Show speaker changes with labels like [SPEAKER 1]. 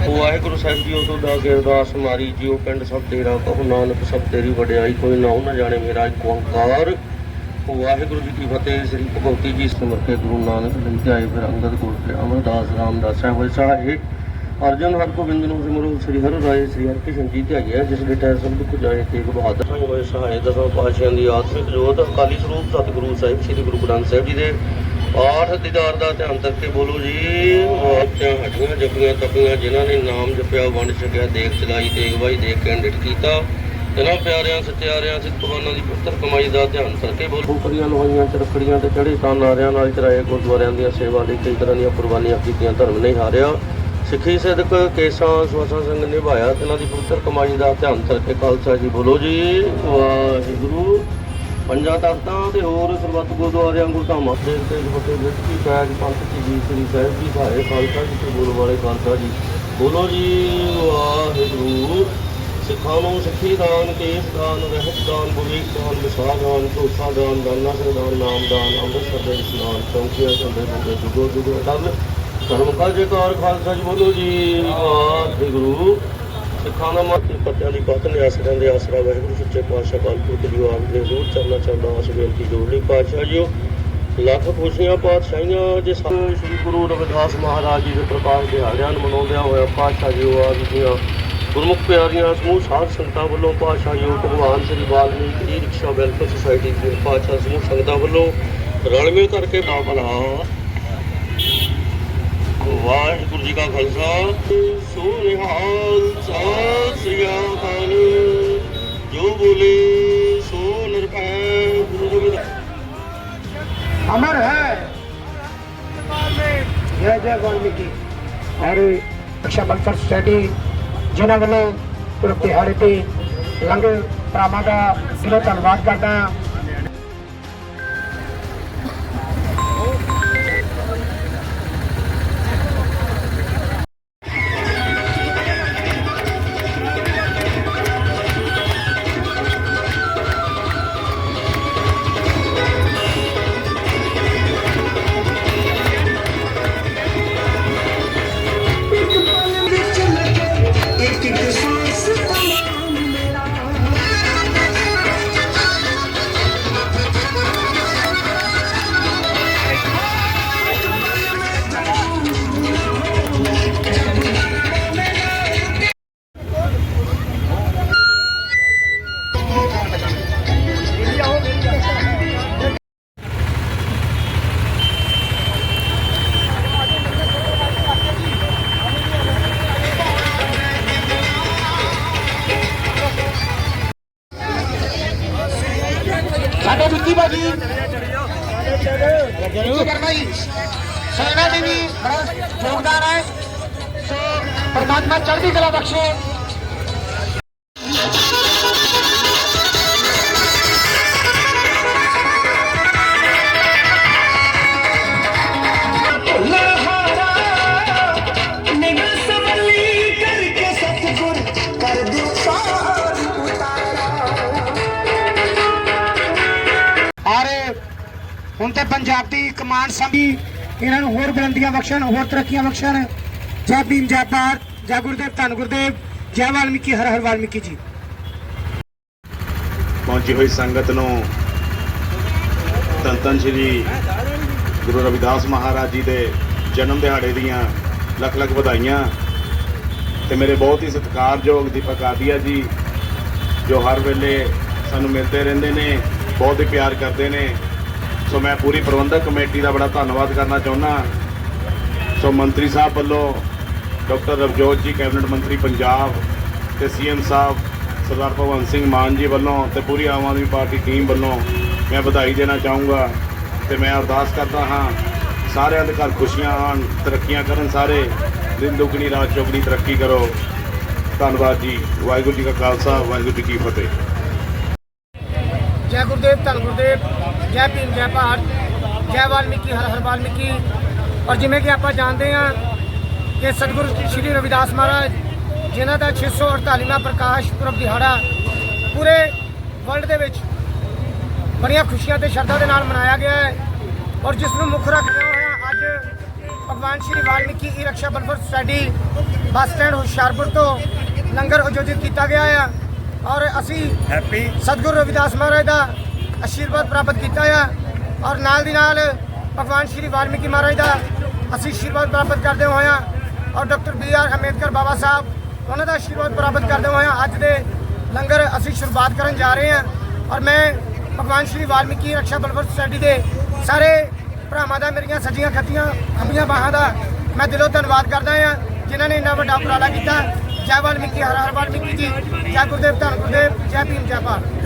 [SPEAKER 1] ਵਾਹਿਗੁਰੂ ਸਾਹਿਬ ਜੀ ਉਦੋਂ ਦਾ ਅਗੇ ਅਰਦਾਸ ਮਾਰੀ ਜਿਉ ਪਿੰਡ ਸਭ ਤੇਰਾ ਕਹੋ ਨਾਨਕ ਸਭ ਤੇਰੀ ਵਡਿਆਈ, ਕੋਈ ਨਾ ਨਾ ਜਾਣੇ ਮੇਰਾ ਇੱਕ ਓੰਕਾਰ। ਵਾਹਿਗੁਰੂ ਜੀ ਕੀ ਫਤਿਹ, ਸ੍ਰੀ ਭਗਵਤੀ ਜੀ ਸਿਮਰ ਕੇ ਗੁਰੂ ਨਾਨਕ ਲਈ ਤੇ ਫਿਰ ਅੰਗਦ ਕੋਲ ਤੇ ਅਮਰਦਾਸ ਰਾਮਦਾਸ ਹੋਏ ਸਹਾਏ। ਅਰਜਨ ਹਰ ਗੋਬਿੰਦ ਨੂੰ ਸਿਮਰੋ, ਸ੍ਰੀ ਹਰਿ ਰਾਏ, ਸ੍ਰੀ ਹਰਿ ਕ੍ਰਿਸ਼ਨ ਜੀ ਤੇ ਗਿਆ ਜਿਸ ਦੇ ਟੈਰ ਸਭ ਦੁੱਖ ਜਾਏ, ਤੇਗ ਬਹਾਦਰ ਸਿੰਘ ਹੋਏ ਸਹਾਏ। ਦਸਾਂ ਪਾਤਸ਼ਾਹਾਂ ਦੀ ਆਤਮਿਕ ਜੋਤ, ਅਕਾਲੀ ਸਰੂਪ ਸਤਿਗੁਰੂ ਸਾਹਿਬ, ਸ੍ਰੀ ਗੁਰੂ ਗ੍ਰੰਥ ਸਾਹਿਬ ਜੀ ਦੇ ਪਾਠ ਦੀਦਾਰ ਦਾ ਧਿਆਨ ਕਰਕੇ ਬੋਲੋ ਜੀ। ਵਾਕਿਆ ਹੱਡੀਆਂ ਜਪੀਆਂ ਤਪੀਆਂ, ਜਿਨ੍ਹਾਂ ਨੇ ਨਾਮ ਜਪਿਆ, ਵੰਡ ਛਕਿਆ, ਦੇਖ ਚਲਾਈ, ਦੇਖ ਬਾਈ ਦੇਖ ਕੇ ਕੀਤਾ। ਇਹਨਾਂ ਪਿਆਰਿਆਂ, ਸਤਿਆਰਿਆਂ, ਸਿੱਖ ਭਗਵਾਨਾਂ ਦੀ ਪੁੱਤਰ ਕਮਾਈ ਦਾ ਧਿਆਨ ਕਰਕੇ ਬੋਲੋ। ਕਰੀਆਂ ਲੋਹੀਆਂ ਚ ਰੱਖੜੀਆਂ ਤੇ ਚੜੇ ਤਾਂ ਨਾਰਿਆਂ ਨਾਲ ਚਰਾਏ ਗੁਰਦੁਆਰਿਆਂ ਦੀਆਂ ਸੇਵਾ ਲਈ ਕਈ ਤਰ੍ਹਾਂ ਦੀਆਂ ਕੁਰਬਾਨੀਆਂ ਕੀਤੀਆਂ, ਧਰਮ ਨਹੀਂ ਹਾਰਿਆ। ਸਿੱਖੀ ਸਦਕ ਕੇਸਾਂ, ਸਵਾਸਾਂ ਸੰਗ ਨਿਭਾਇਆ, ਤੇ ਇਹਨਾਂ ਦੀ ਪੁੱਤਰ ਕਮਾਈ ਦਾ ਧਿਆਨ ਕਰਕੇ ਖਾਲਸਾ ਜੀ ਬੋਲੋ ਜੀ। ਵਾਹਿਗੁਰੂ। ਪੰਜਾਂ ਤਖਤਾਂ ਤੇ ਹੋਰ ਸਰਬੱਤ ਗੁਰਦੁਆਰਿਆਂ ਗੁਰਧਾਮਾਂ ਦੇ ਤੇ ਫਤਿਹ ਵਿੱਚ ਕੀ ਪੈਜ ਪੰਥ ਜੀ ਜੀ ਸ੍ਰੀ ਸਾਹਿਬ ਜੀ ਸਹਾਏ ਖਾਲਸਾ ਜੀ ਤੇ ਬੋਲੋ ਵਾਲੇ ਖਾਲਸਾ ਜੀ। ਬੋਲੋ ਜੀ, ਵਾਹਿਗੁਰੂ। ਸਿੱਖਾਂ ਨੂੰ ਸਿੱਖੀ ਦਾਨ, ਕੇਸ ਦਾਨ, ਰਹਿਤ ਦਾਨ ਬੁਰੀਕ ਦਾਨ ਵਿਸਾਹ ਦਾਨ, ਝੂਠਾ ਦਾਨ, ਦਾਨਾ ਸਰਦਾਨ ਨਾਮ ਦਾਨ, ਅੰਮ੍ਰਿਤਸਰ ਦੇ ਇਸ਼ਨਾਨ ਚੌਂਕੀਆਂ ਸੰਦੇ ਬੰਦੇ ਜੁਗੋ ਜੁਗੋ, ਅਟਲ। ਧਰਮ ਕਾ ਜੇਕਾਰ ਖਾਲਸਾ ਜੀ, ਬੋਲੋ ਜੀ, ਵਾਹਿਗੁਰੂ। ਸਿੱਖਾਂ ਦਾ ਮਾਤੀ ਪੱਤਿਆਂ ਦੀ ਪਤ ਨੇ ਆਸਰਿਆਂ ਦੇ ਆਸਰਾ ਵਾਹਿਗੁਰੂ, ਸੱਚੇ ਪਾਤਸ਼ਾਹ ਕਾਲਪੁਰਖ ਜੀ ਆਪ ਦੇ ਰੂਹ ਚਰਨਾ ਚਾਹੁੰਦਾ ਆਸ ਬੇਨਤੀ ਜੋੜ ਲਈ ਪਾਤਸ਼ਾਹ ਜੀਓ, ਲੱਖ ਖੁਸ਼ੀਆਂ ਪਾਤਸ਼ਾਹੀਆਂ ਜੇ ਸਾਨੂੰ ਸ੍ਰੀ ਗੁਰੂ ਰਵਿਦਾਸ ਮਹਾਰਾਜ ਜੀ ਦੇ ਪ੍ਰਕਾਸ਼ ਦਿਹਾੜਿਆਂ ਨੂੰ ਮਨਾਉਂਦਿਆਂ ਹੋਇਆ ਪਾਤਸ਼ਾਹ ਜੀ ਆਪ ਦੀਆਂ ਗੁਰਮੁਖ ਪਿਆਰੀਆਂ ਸਮੂਹ ਸਾਧ ਸੰਗਤਾਂ ਵੱਲੋਂ ਪਾਤਸ਼ਾਹ ਜੀ ਭਗਵਾਨ Shri Valmik E rickshaw welfare society ਦੇ ਪਾਤਸ਼ਾਹ ਸਮੂਹ ਸੰਗਤਾਂ ਵੱਲੋਂ ਰਲਵੇਂ ਕਰਕੇ ਨਾ ਭਲਾ ਵਾਹਿਗੁਰੂ ਜੀ ਕਾ ਖਾਲਸਾ ਸੋ ਨਿਹਾਲ ਸਤਿ ਜੋ ਬੋਲੇ, ਸੋ ਨਿਰਭੈ ਗੁਰੂ ਗੋਬਿੰਦ।
[SPEAKER 2] ਅਮਰ ਹੈ। ਜੈ ਜੈ ਵਾਲਮੀਕੀ। ਹਰੇ ਅਕਸ਼ਾ ਬੰਕਰ ਸੋਸਾਇਟੀ, ਜਿਨ੍ਹਾਂ ਵੱਲੋਂ ਪੁਰਤੇ ਹਰੇ ਤੇ ਲੰਗਰ ਭਰਾਵਾਂ ਦਾ ਸਿਰੋਂ ਧੰਨਵਾਦ ਕਰਦਾ ਵਿੱਕੀ ਕਰਨਾ ਜੀ ਸੈਨਾ ਦੇ ਵੀ ਬੜਾ ਯੋਗਦਾਨ ਹੈ। ਸੋ ਪਰਮਾਤਮਾ ਹੁਣ ਤੇ ਪੰਜਾਬ ਦੀ ਕਮਾਂਡ ਸੰਭੀ ਇਹਨਾਂ ਨੂੰ ਹੋਰ ਬੁਲੰਦੀਆਂ ਬਖਸ਼ਣ, ਹੋਰ ਤਰੱਕੀਆਂ ਬਖਸ਼ਣ। ਜੈ ਭੀਮ, ਜੈ ਭਾਰਤ, ਜੈ ਗੁਰਦੇਵ, ਧੰਨ ਗੁਰਦੇਵ, ਜੈ ਵਾਲਮੀਕੀ, ਹਰ ਹਰ ਵਾਲਮੀਕੀ ਜੀ।
[SPEAKER 3] ਪਹੁੰਚੀ ਹੋਈ ਸੰਗਤ ਨੂੰ ਧੰਨ ਧੰਨ ਸ਼੍ਰੀ ਗੁਰੂ ਰਵਿਦਾਸ ਮਹਾਰਾਜ ਜੀ ਦੇ ਜਨਮ ਦਿਹਾੜੇ ਦੀਆਂ ਲੱਖ ਲੱਖ ਵਧਾਈਆਂ ਤੇ ਮੇਰੇ ਬਹੁਤ ਹੀ ਸਤਿਕਾਰਯੋਗ ਦੀਪਕ ਆਦੀਆ ਜੀ, ਜੋ ਹਰ ਵੇਲੇ ਸਾਨੂੰ ਮਿਲਦੇ ਰਹਿੰਦੇ ਨੇ, ਬਹੁਤ ਹੀ ਪਿਆਰ ਕਰਦੇ ਨੇ। ਸੋ ਮੈਂ ਪੂਰੀ ਪ੍ਰਬੰਧਕ ਕਮੇਟੀ ਦਾ ਬੜਾ ਧੰਨਵਾਦ ਕਰਨਾ ਚਾਹੁੰਦਾ। ਸੋ ਮੰਤਰੀ ਸਾਹਿਬ ਵੱਲੋਂ ਡਾਕਟਰ ਰਵਜੋਤ ਜੀ, ਕੈਬਨਿਟ ਮੰਤਰੀ ਪੰਜਾਬ ਤੇ ਸੀਐਮ ਸਾਹਿਬ ਸਰਦਾਰ ਭਗਵੰਤ ਸਿੰਘ ਮਾਨ ਜੀ ਵੱਲੋਂ ਤੇ ਪੂਰੀ ਆਮ ਆਦਮੀ ਪਾਰਟੀ ਟੀਮ ਵੱਲੋਂ ਮੈਂ ਵਧਾਈ ਦੇਣਾ ਚਾਹੂੰਗਾ ਤੇ ਮੈਂ ਅਰਦਾਸ ਕਰਦਾ ਹਾਂ, ਸਾਰਿਆਂ ਦੇ ਘਰ ਖੁਸ਼ੀਆਂ ਆਣ, ਤਰੱਕੀਆਂ ਕਰਨ ਸਾਰੇ, ਦਿਨ ਦੁਗਣੀ, ਰਾਤ ਚੌਗਣੀ ਤਰੱਕੀ ਕਰੋ। ਧੰਨਵਾਦ ਜੀ, ਵਾਹਿਗੁਰੂ ਜੀ ਕਾ ਖਾਲਸਾ, ਵਾਹਿਗੁਰੂ ਜੀ ਕੀ ਫਤਿਹ।
[SPEAKER 2] ਜੈ ਗੁਰਦੇਵ, ਧੰਨ ਗੁਰਦੇਵ। ਜੈ ਭੀਮ ਜੈ ਭਾਰਤ ਜੈ ਵਾਲਮੀਕੀ ਹਰ ਹਰ ਵਾਲਮੀਕੀ। ਔਰ ਜਿਵੇਂ ਕਿ ਆਪਾਂ ਜਾਣਦੇ ਹਾਂ ਕਿ ਸਤਿਗੁਰੂ ਸ਼੍ਰੀ ਰਵਿਦਾਸ ਮਹਾਰਾਜ ਜਿਨ੍ਹਾਂ ਦਾ 648ਵਾਂ ਪ੍ਰਕਾਸ਼ ਪੁਰਬ ਦਿਹਾੜਾ ਪੂਰੇ ਵਰਲਡ ਦੇ ਵਿੱਚ ਬੜੀਆਂ ਖੁਸ਼ੀਆਂ ਤੇ ਸ਼ਰਧਾ ਦੇ ਨਾਲ ਮਨਾਇਆ ਗਿਆ ਹੈ ਔਰ ਜਿਸ ਨੂੰ ਮੁੱਖ ਰੱਖਦਿਆਂ ਹੋਇਆ ਅੱਜ ਭਗਵਾਨ Shri Valmiki E rickshaw welfare society bus stand Hoshiarpur ਤੋਂ ਲੰਗਰ ਆਯੋਜਿਤ ਕੀਤਾ ਗਿਆ ਆ ਔਰ ਅਸੀਂ
[SPEAKER 4] ਹੈਪੀ
[SPEAKER 2] ਸਤਿਗੁਰੂ ਰਵਿਦਾਸ ਮਹਾਰਾਜ ਦਾ ਆਸ਼ੀਰਵਾਦ ਪ੍ਰਾਪਤ ਕੀਤਾ ਆ ਔਰ ਨਾਲ ਦੀ ਨਾਲ ਭਗਵਾਨ ਸ਼੍ਰੀ ਵਾਲਮੀਕੀ ਮਹਾਰਾਜ ਦਾ ਅਸੀਂ ਆਸ਼ੀਰਵਾਦ ਪ੍ਰਾਪਤ ਕਰਦੇ ਹੋਇਆ ਔਰ doctor B R Ambedkar Baba Sahib, ਉਹਨਾਂ ਦਾ ਆਸ਼ੀਰਵਾਦ ਪ੍ਰਾਪਤ ਕਰਦੇ ਹੋਇਆ ਅੱਜ ਦੇ ਲੰਗਰ ਅਸੀਂ ਸ਼ੁਰੂਆਤ ਕਰਨ ਜਾ ਰਹੇ ਹਾਂ ਔਰ ਮੈਂ ਭਗਵਾਨ ਸ਼੍ਰੀ ਵਾਲਮੀਕੀ ਰੱਖਿਆ ਬਲਵਰ ਸੁਸਾਇਟੀ ਦੇ ਸਾਰੇ ਭਰਾਵਾਂ ਦਾ, ਮੇਰੀਆਂ ਸੱਜੀਆਂ ਖੱਤੀਆਂ ਖੱਬੀਆਂ ਬਾਹਾਂ ਦਾ ਮੈਂ ਦਿਲੋਂ ਧੰਨਵਾਦ ਕਰਦਾ ਹਾਂ, ਜਿਨ੍ਹਾਂ ਨੇ ਇੰਨਾ ਵੱਡਾ ਉਪਰਾਲਾ ਕੀਤਾ। ਜੈ ਵਾਲਮੀਕੀ, ਹਰ ਹਰ ਵਾਲਮੀਕੀ ਜੀ, ਜੈ ਗੁਰਦੇਵ, ਧੰਨ ਗੁਰਦੇਵ, ਜੈ ਭੀਮ, ਜੈ ਭਾਰਤ।